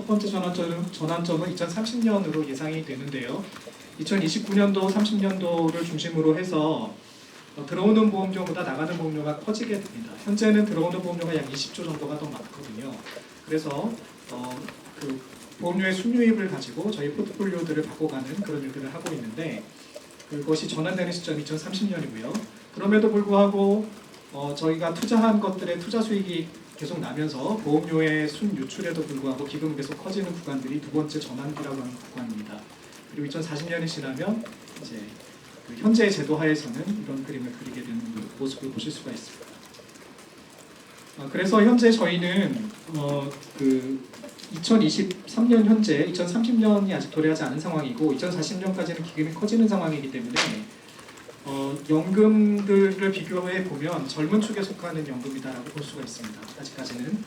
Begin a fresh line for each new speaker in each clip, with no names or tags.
첫 번째 전환점은, 전환점은 2030년으로 예상이 되는데요. 2029년도, 30년도를 중심으로 해서 어, 들어오는 보험료보다 나가는 보험료가 커지게 됩니다. 현재는 들어오는 보험료가 약 20조 정도가 더 많거든요. 그래서 어, 그 보험료의 순유입을 가지고 저희 포트폴리오들을 바꿔가는 그런 일들을 하고 있는데 그것이 전환되는 시점이 2030년이고요. 그럼에도 불구하고 어, 저희가 투자한 것들의 투자 수익이 계속 나면서 보험료의 순 유출에도 불구하고 기금이 계속 커지는 구간들이 두 번째 전환기라고 하는 구간입니다. 그리고 2040년이 지나면 이제 그 현재의 제도 하에서는 이런 그림을 그리게 되는 모습을 보실 수가 있습니다. 어, 그래서 현재 저희는 어, 그 2023년 현재 2030년이 아직 도래하지 않은 상황이고 2040년까지는 기금이 커지는 상황이기 때문에 어, 연금들을 비교해 보면 젊은 축에 속하는 연금이다라고 볼 수가 있습니다. 아직까지는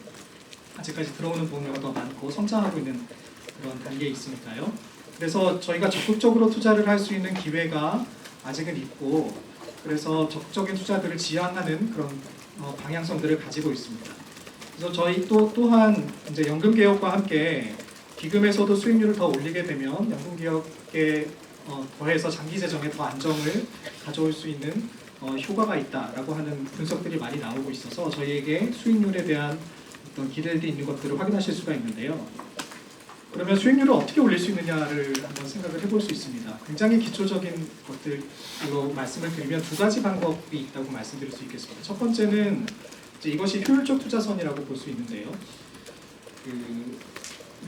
아직까지 들어오는 보험료가 더 많고 성장하고 있는 그런 단계에 있으니까요. 그래서 저희가 적극적으로 투자를 할 수 있는 기회가 아직은 있고 그래서 적극적인 투자들을 지향하는 그런 어, 방향성들을 가지고 있습니다. 그래서 저희 또 또한 이제 연금 개혁과 함께 기금에서도 수익률을 더 올리게 되면 연금 개혁에 어, 더해서 장기 재정에 더 안정을 가져올 수 있는 어, 효과가 있다라고 하는 분석들이 많이 나오고 있어서 저희에게 수익률에 대한 어떤 기대들이 있는 것들을 확인하실 수가 있는데요. 그러면 수익률을 어떻게 올릴 수 있느냐를 한번 생각을 해볼 수 있습니다. 굉장히 기초적인 것들로 말씀을 드리면 두 가지 방법이 있다고 말씀드릴 수 있겠습니다. 첫 번째는 이것이 효율적 투자선이라고 볼 수 있는데요. 그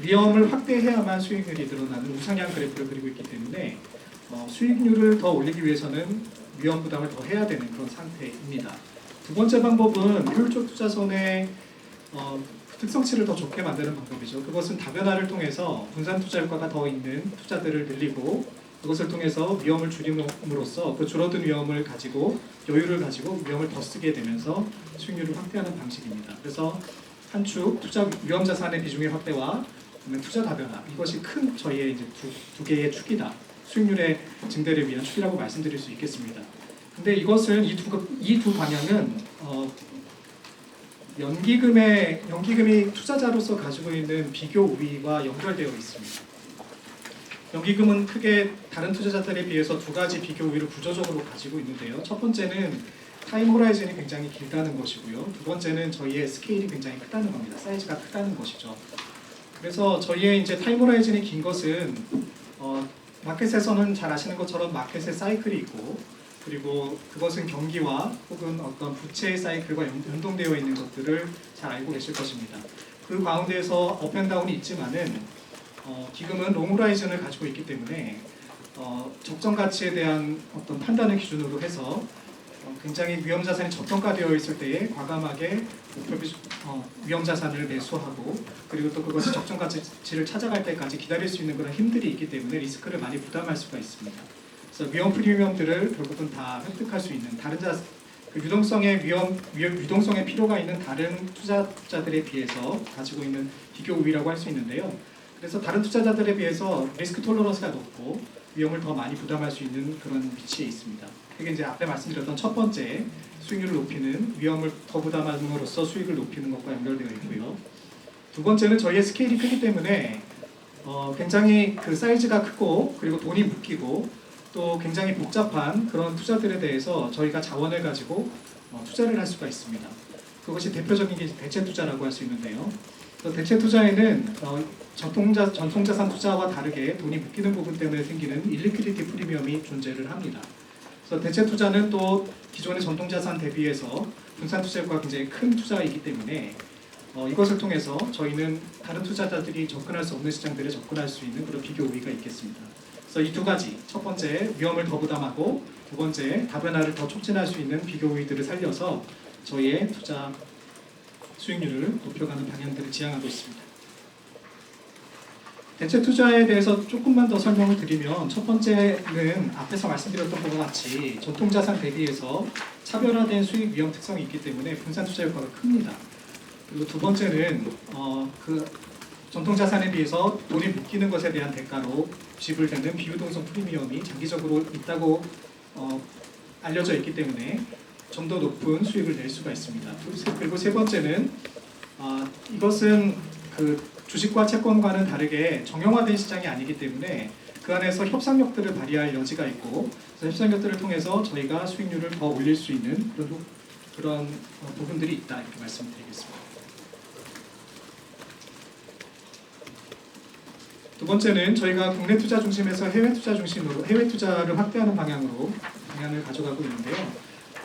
위험을 확대해야만 수익률이 늘어나는 우상향 그래프를 그리고 있기 때문에 어, 수익률을 더 올리기 위해서는 위험 부담을 더 해야 되는 그런 상태입니다. 두 번째 방법은 효율적 투자선의 어, 특성치를 더 좋게 만드는 방법이죠. 그것은 다변화를 통해서 분산 투자 효과가 더 있는 투자들을 늘리고 그것을 통해서 위험을 줄임으로써 그 줄어든 위험을 가지고 여유를 가지고 위험을 더 쓰게 되면서 수익률을 확대하는 방식입니다. 그래서 한축 투자 위험 자산의 비중의 확대와 투자 다변화 이것이 큰 저희의 이제 두, 두 개의 축이다. 수익률의 증대를 위한 축이라고 말씀드릴 수 있겠습니다. 근데 이것은 이두 이두 방향은 어, 연기금의 연기금이 투자자로서 가지고 있는 비교 우위와 연결되어 있습니다. 연기금은 크게 다른 투자자들에 비해서 두 가지 비교 우위를 구조적으로 가지고 있는데요. 첫 번째는 타임 호라이즌이 굉장히 길다는 것이고요. 두 번째는 저희의 스케일이 굉장히 크다는 겁니다. 사이즈가 크다는 것이죠. 그래서 저희의 이제 타임 호라이즌이 긴 것은 어, 마켓에서는 잘 아시는 것처럼 마켓의 사이클이 있고 그리고 그것은 경기와 혹은 어떤 부채의 사이클과 연- 연동되어 있는 것들을 잘 알고 계실 것입니다. 그 가운데에서 업앤다운이 있지만은 어, 기금은 롱호라이즌을 가지고 있기 때문에 어, 적정 가치에 대한 어떤 판단을 기준으로 해서 어, 굉장히 위험 자산이 저평가되어 있을 때에 과감하게 목표 어, 위험 자산을 매수하고 그리고 또 그것이 적정 가치를 찾아갈 때까지 기다릴 수 있는 그런 힘들이 있기 때문에 리스크를 많이 부담할 수가 있습니다. 그래서 위험 프리미엄들을 결국은 다 획득할 수 있는 다른 자, 그 유동성의 위험 위- 유동성의 필요가 있는 다른 투자자들에 비해서 가지고 있는 비교 우위라고 할 수 있는데요. 그래서 다른 투자자들에 비해서 리스크 톨러런스가 높고 위험을 더 많이 부담할 수 있는 그런 위치에 있습니다. 그게 이제 앞에 말씀드렸던 첫 번째 수익률을 높이는 위험을 더 부담함으로써 수익을 높이는 것과 연결되어 있고요. 두 번째는 저희의 스케일이 크기 때문에 어, 굉장히 그 사이즈가 크고 그리고 돈이 묶이고 또 굉장히 복잡한 그런 투자들에 대해서 저희가 자원을 가지고 어, 투자를 할 수가 있습니다. 그것이 대표적인 게 대체 투자라고 할 수 있는데요. 대체 투자에는 어, 전통자 전통자산 투자와 다르게 돈이 묶이는 부분 때문에 생기는 일리퀴디티 프리미엄이 존재를 합니다. 그래서 대체 투자는 또 기존의 전통자산 대비해서 분산 투자 효과가 굉장히 큰 투자이기 때문에 어, 이것을 통해서 저희는 다른 투자자들이 접근할 수 없는 시장들에 접근할 수 있는 그런 비교 우위가 있겠습니다. 그래서 이 두 가지 첫 번째 위험을 더 부담하고 두 번째 다변화를 더 촉진할 수 있는 비교 우위들을 살려서 저희의 투자 수익률을 높여가는 방향들을 지향하고 있습니다. 대체 투자에 대해서 조금만 더 설명을 드리면 첫 번째는 앞에서 말씀드렸던 것과 같이 전통 자산 대비해서 차별화된 수익 위험 특성이 있기 때문에 분산 투자 효과가 큽니다. 그리고 두 번째는 어, 그 전통 자산에 비해서 돈이 묶이는 것에 대한 대가로 지불되는 비유동성 프리미엄이 장기적으로 있다고 어, 알려져 있기 때문에 좀 더 높은 수익을 낼 수가 있습니다. 그리고 세 번째는 아, 이것은 그 주식과 채권과는 다르게 정형화된 시장이 아니기 때문에 그 안에서 협상력들을 발휘할 여지가 있고 협상력들을 통해서 저희가 수익률을 더 올릴 수 있는 그런, 부- 그런 어, 부분들이 있다 이렇게 말씀드리겠습니다. 두 번째는 저희가 국내 투자 중심에서 해외 투자 중심으로 해외 투자를 확대하는 방향으로 방향을 가져가고 있는데요.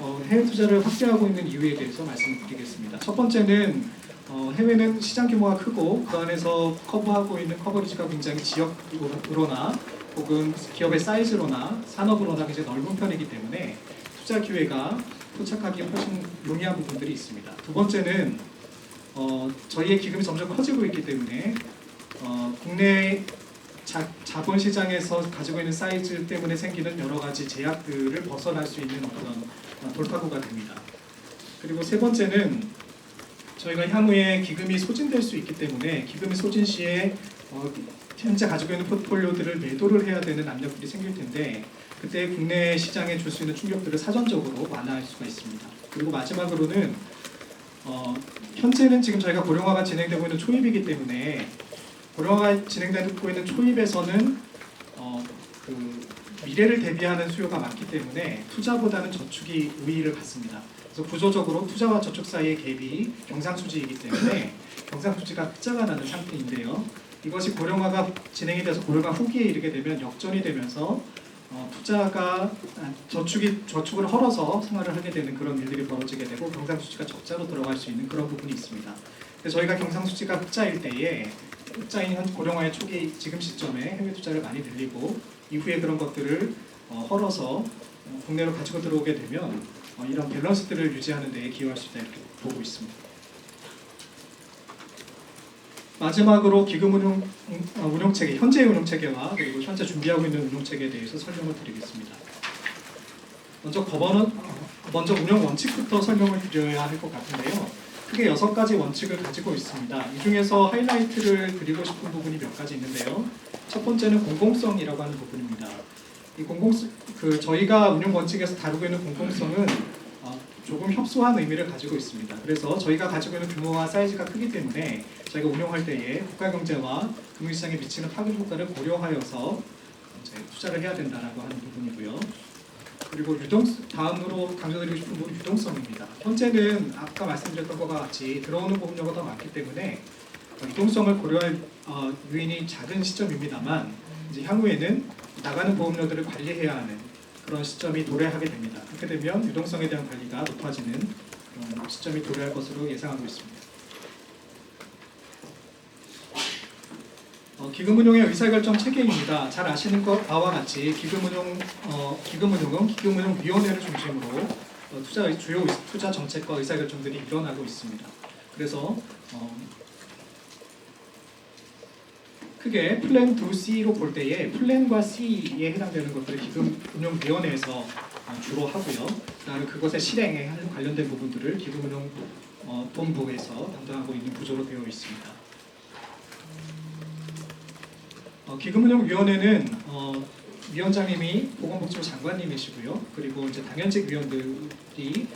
어, 해외 투자를 확대하고 있는 이유에 대해서 말씀드리겠습니다. 첫 번째는 어, 해외는 시장 규모가 크고 그 안에서 커버하고 있는 커버리지가 굉장히 지역으로나 혹은 기업의 사이즈로나 산업으로나 굉장히 넓은 편이기 때문에 투자 기회가 포착하기 훨씬 용이한 부분들이 있습니다. 두 번째는 어, 저희의 기금이 점점 커지고 있기 때문에 어, 국내 자, 자본 시장에서 가지고 있는 사이즈 때문에 생기는 여러 가지 제약들을 벗어날 수 있는 어떤 어, 돌파구가 됩니다. 그리고 세 번째는 저희가 향후에 기금이 소진될 수 있기 때문에 기금이 소진 시에 어, 현재 가지고 있는 포트폴리오들을 매도를 해야 되는 압력들이 생길 텐데 그때 국내 시장에 줄 수 있는 충격들을 사전적으로 완화할 수가 있습니다. 그리고 마지막으로는 어, 현재는 지금 저희가 고령화가 진행되고 있는 초입이기 때문에 고령화가 진행되고 있는 초입에서는 어, 그 미래를 대비하는 수요가 많기 때문에 투자보다는 저축이 우위를 갖습니다. 그래서 구조적으로 투자와 저축 사이의 갭이 경상수지이기 때문에 경상수지가 흑자가 나는 상태인데요. 이것이 고령화가 진행이 돼서 고령화 후기에 이르게 되면 역전이 되면서 어, 투자가 아, 저축이 저축을 헐어서 생활을 하게 되는 그런 일들이 벌어지게 되고 경상수지가 적자로 들어갈 수 있는 그런 부분이 있습니다. 저희가 경상수지가 흑자일 때에 흑자인 현 고령화의 초기 지금 시점에 해외 투자를 많이 늘리고 이후에 그런 것들을 어, 헐어서 어, 국내로 가지고 들어오게 되면 어, 이런 밸런스들을 유지하는 데 기여할 수 있다 이렇게 보고 있습니다. 마지막으로 기금 운용 어, 운용 체계, 현재 운용 체계와 그리고 현재 준비하고 있는 운용 체계에 대해서 설명을 드리겠습니다. 먼저 거버는 어, 먼저 운영 원칙부터 설명을 드려야 할 것 같은데요. 크게 여섯 가지 원칙을 가지고 있습니다. 이 중에서 하이라이트를 드리고 싶은 부분이 몇 가지 있는데요. 첫 번째는 공공성이라고 하는 부분입니다. 이 공공 그 저희가 운영 원칙에서 다루고 있는 공공성은 어, 조금 협소한 의미를 가지고 있습니다. 그래서 저희가 가지고 있는 규모와 사이즈가 크기 때문에 저희가 운영할 때에 국가 경제와 금융시장에 미치는 파급 효과를 고려하여서 투자를 해야 된다라고 하는 부분이고요. 그리고 유동 다음으로 강조드리고 싶은 부분 유동성입니다. 현재는 아까 말씀드렸던 것과 같이 들어오는 보험료가 더 많기 때문에 어, 유동성을 고려할 어, 요인이 작은 시점입니다만 이제 향후에는 나가는 보험료들을 관리해야 하는 그런 시점이 도래하게 됩니다. 그렇게 되면 유동성에 대한 관리가 높아지는 시점이 도래할 것으로 예상하고 있습니다. 어, 기금운용의 의사결정 체계입니다. 잘 아시는 것 바와 같이 기금운용 어, 기금운용은 기금운용위원회를 중심으로 어, 투자 주요 의- 투자 정책과 의사결정들이 일어나고 있습니다. 그래서 어, 크게 플랜 2C로 볼 때에 플랜과 C에 해당되는 것들을 기금운용위원회에서 어, 주로 하고요. 그다음에 그것의 실행에 관련된 부분들을 기금운용 어, 본부에서 담당하고 있는 구조로 되어 있습니다. 어, 기금운용위원회는 어, 위원장님이 보건복지부 장관님이시고요. 그리고 이제 당연직 위원들이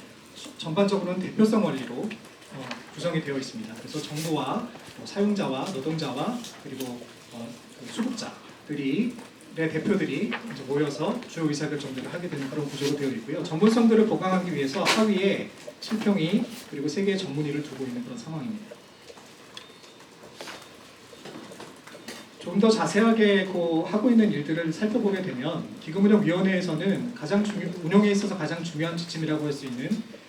전반적으로는 대표성 원리로 어, 구성이 되어 있습니다. 그래서 정부와 뭐 사용자와 노동자와 그리고 어, 그 수급자들이 내 대표들이 이제 모여서 주요 의사결정들을 하게 되는 그런 구조로 되어 있고요. 전문성들을 보강하기 위해서 하위에 실평이 그리고 세 개의 전문의를 두고 있는 그런 상황입니다. 좀 더 자세하게 그 하고 있는 일들을 살펴보게 되면 기금운용위원회에서는 가장 중요, 운용에 있어서 가장 중요한 지침이라고 할 수 있는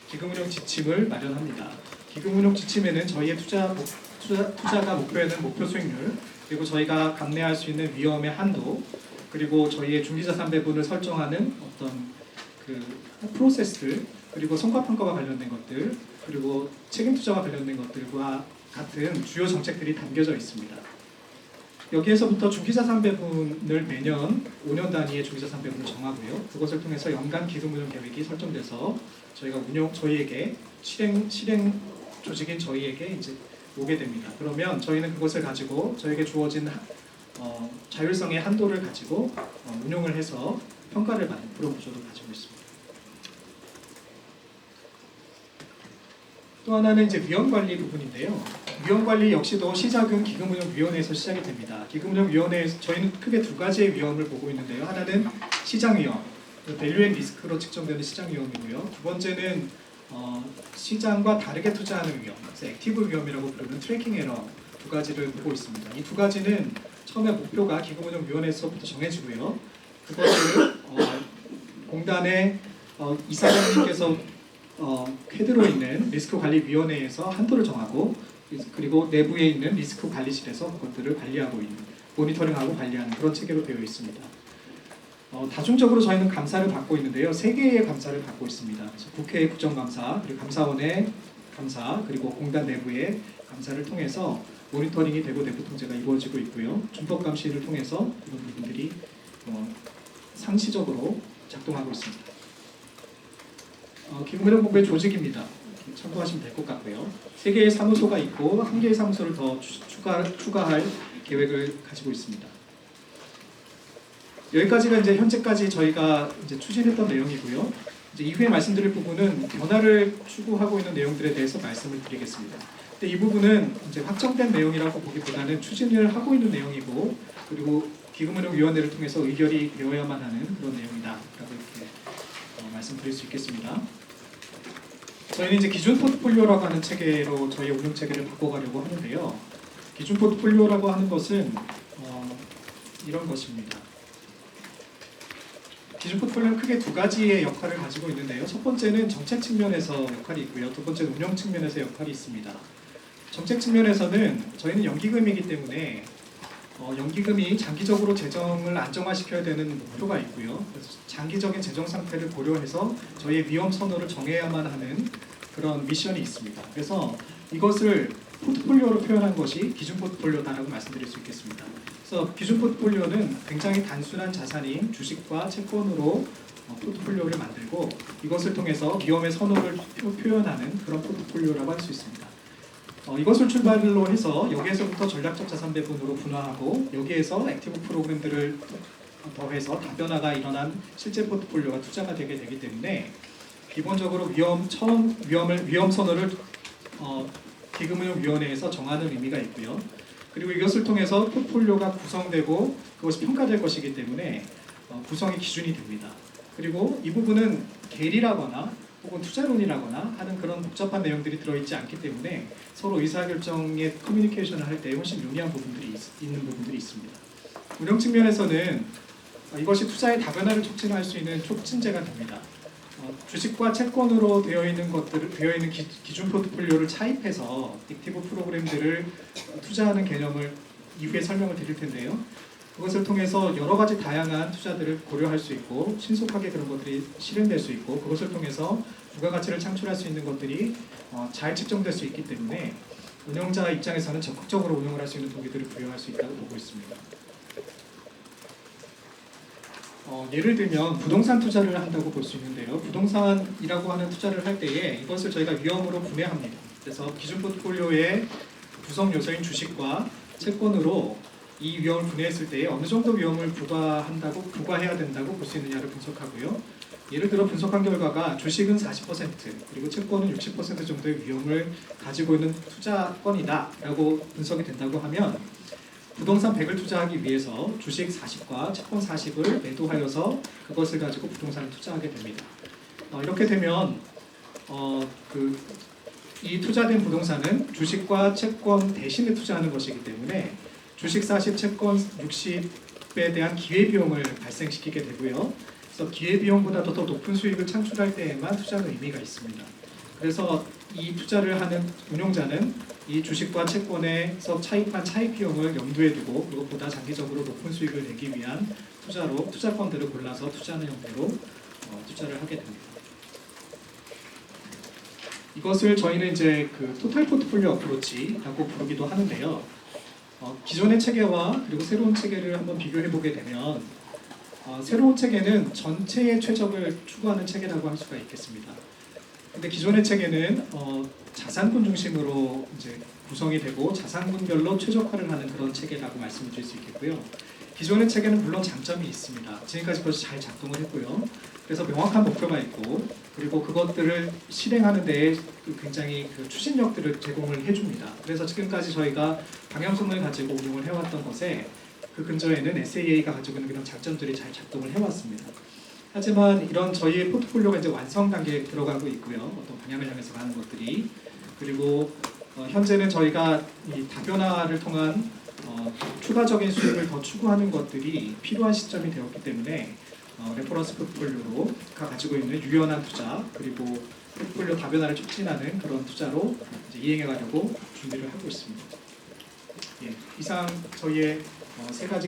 기금운용 지침을 마련합니다. 기금운용 지침에는 저희의 투자, 목- 투자 투자가 목표에는 목표 수익률 그리고 저희가 감내할 수 있는 위험의 한도 그리고 저희의 중기자산 배분을 설정하는 어떤 그 프로세스 그리고 성과평가와 관련된 것들 그리고 책임 투자와 관련된 것들과 같은 주요 정책들이 담겨져 있습니다. 여기에서부터 중기자산 배분을 매년 5년 단위의 중기자산 배분을 정하고요. 그것을 통해서 연간 기금 운용 계획이 설정돼서 저희가 운영 저희에게 실행 실행 조직인 저희에게 이제 오게 됩니다. 그러면 저희는 그것을 가지고 저에게 주어진 하- 어, 자율성의 한도를 가지고 어, 운용을 해서 평가를 받는 그런 구조를 가지고 있습니다. 또 하나는 이제 위험 관리 부분인데요. 위험 관리 역시도 시작은 기금운용위원회에서 시작이 됩니다. 기금운용위원회에서 저희는 크게 두 가지의 위험을 보고 있는데요. 하나는 시장 위험, 밸류앤 리스크로 측정되는 시장 위험이고요. 두 번째는 어, 시장과 다르게 투자하는 위험, 그래서 액티브 위험이라고 부르는 트래킹 에러 두 가지를 보고 있습니다. 이 두 가지는 처음에 목표가 기금운용위원회에서부터 정해지고요. 그것을 어, 공단의 어, 이사장님께서 어, 헤드로 있는 리스크관리위원회에서 한도를 정하고 그리고 내부에 있는 리스크 관리실에서 그것들을 관리하고 있는 모니터링하고 관리하는 그런 체계로 되어 있습니다. 어, 다중적으로 저희는 감사를 받고 있는데요. 세 개의 감사를 받고 있습니다. 그래서 국회 국정감사, 그리고 감사원의 감사, 그리고 공단 내부의 감사를 통해서 모니터링이 되고 내부 통제가 이루어지고 있고요. 준법 감시를 통해서 이런 부분들이 어, 상시적으로 작동하고 있습니다. 어, 기금회령 공부의 조직입니다. 참고하시면 될 것 같고요. 세 개의 사무소가 있고 한 개의 사무소를 더 추- 추가 추가할 계획을 가지고 있습니다. 여기까지가 이제 현재까지 저희가 이제 추진했던 내용이고요. 이제 이후에 말씀드릴 부분은 변화를 추구하고 있는 내용들에 대해서 말씀을 드리겠습니다. 근데 이 부분은 이제 확정된 내용이라고 보기보다는 추진을 하고 있는 내용이고 그리고 기금운용위원회를 통해서 의결이 되어야만 하는 그런 내용이다라고 이렇게 어, 말씀드릴 수 있겠습니다. 저희는 이제 기준 포트폴리오라고 하는 체계로 저희 운영 체계를 바꿔가려고 하는데요. 기준 포트폴리오라고 하는 것은 어, 이런 것입니다. 기준 포트폴리오는 크게 두 가지의 역할을 가지고 있는데요. 첫 번째는 정책 측면에서 역할이 있고요. 두 번째는 운영 측면에서 역할이 있습니다. 정책 측면에서는 저희는 연기금이기 때문에 어, 연기금이 장기적으로 재정을 안정화시켜야 되는 목표가 있고요. 장기적인 재정 상태를 고려해서 저희의 위험 선호를 정해야만 하는 그런 미션이 있습니다. 그래서 이것을 포트폴리오로 표현한 것이 기준 포트폴리오다라고 말씀드릴 수 있겠습니다. 그래서 기준 포트폴리오는 굉장히 단순한 자산인 주식과 채권으로 어, 포트폴리오를 만들고 이것을 통해서 위험의 선호를 표- 표현하는 그런 포트폴리오라고 할 수 있습니다. 어, 이것을 출발로 해서 여기에서부터 전략적 자산 배분으로 분화하고 여기에서 액티브 프로그램들을 더해서 다변화가 일어난 실제 포트폴리오가 투자가 되게 되기 때문에 기본적으로 위험 처음 위험을 위험 선호를 어, 기금운용위원회에서 정하는 의미가 있고요. 그리고 이것을 통해서 포트폴리오가 구성되고 그것이 평가될 것이기 때문에 어, 구성의 기준이 됩니다. 그리고 이 부분은 계리라거나 혹은 투자론이라거나 하는 그런 복잡한 내용들이 들어있지 않기 때문에 서로 의사결정의 커뮤니케이션을 할 때 훨씬 용이한 부분들이 있, 있는 부분들이 있습니다. 운영 측면에서는 어, 이것이 투자의 다변화를 촉진할 수 있는 촉진제가 됩니다. 어, 주식과 채권으로 되어 있는 것들을 되어 있는 기, 기준 포트폴리오를 차입해서 액티브 프로그램들을 어, 투자하는 개념을 이후에 설명을 드릴 텐데요. 그것을 통해서 여러 가지 다양한 투자들을 고려할 수 있고 신속하게 그런 것들이 실행될 수 있고 그것을 통해서 부가가치를 창출할 수 있는 것들이 어, 잘 측정될 수 있기 때문에 운영자 입장에서는 적극적으로 운영을 할 수 있는 동기들을 부여할 수 있다고 보고 있습니다. 어, 예를 들면 부동산 투자를 한다고 볼 수 있는데요. 부동산이라고 하는 투자를 할 때에 이것을 저희가 위험으로 분해합니다. 그래서 기준 포트폴리오의 구성 요소인 주식과 채권으로 이 위험을 분해했을 때 어느 정도 위험을 부과한다고 부과해야 된다고 볼 수 있느냐를 분석하고요. 예를 들어 분석한 결과가 주식은 40% 그리고 채권은 60% 정도의 위험을 가지고 있는 투자권이다라고 분석이 된다고 하면 부동산 100을 투자하기 위해서 주식 40과 채권 40을 매도하여서 그것을 가지고 부동산을 투자하게 됩니다. 어, 이렇게 되면 어, 그, 이 투자된 부동산은 주식과 채권 대신에 투자하는 것이기 때문에 주식 40, 채권 60에 대한 기회비용을 발생시키게 되고요. 그래서 기회비용보다도 더 높은 수익을 창출할 때에만 투자는 의미가 있습니다. 그래서 이 투자를 하는 운용자는 이 주식과 채권에서 차입한 차입 비용을 염두에 두고 그것보다 장기적으로 높은 수익을 내기 위한 투자로 투자펀드를 골라서 투자하는 형태로 어, 투자를 하게 됩니다. 이것을 저희는 이제 그 토탈 포트폴리오 어프로치라고 부르기도 하는데요. 어, 기존의 체계와 그리고 새로운 체계를 한번 비교해 보게 되면 어, 새로운 체계는 전체의 최적을 추구하는 체계라고 할 수가 있겠습니다. 근데 기존의 체계는 어, 자산군 중심으로 이제 구성이 되고 자산군별로 최적화를 하는 그런 체계라고 말씀드릴 수 있겠고요. 기존의 체계는 물론 장점이 있습니다. 지금까지 그것이 잘 작동을 했고요. 그래서 명확한 목표가 있고 그리고 그것들을 실행하는 데에 그 굉장히 그 추진력들을 제공을 해줍니다. 그래서 지금까지 저희가 방향성을 가지고 운용을 해왔던 것에 그 근저에는 SAA가 가지고 있는 그런 장점들이 잘 작동을 해왔습니다. 하지만 이런 저희의 포트폴리오가 이제 완성 단계에 들어가고 있고요. 어떤 방향을 향해서 가는 것들이 그리고 어, 현재는 저희가 이 다변화를 통한 어, 추가적인 수익을 더 추구하는 것들이 필요한 시점이 되었기 때문에 어, 레퍼런스 포트폴리오가 가지고 있는 유연한 투자 그리고 포트폴리오 다변화를 촉진하는 그런 투자로 이제 이행해 가려고 준비를 하고 있습니다. 예, 이상 저희의 어, 세 가지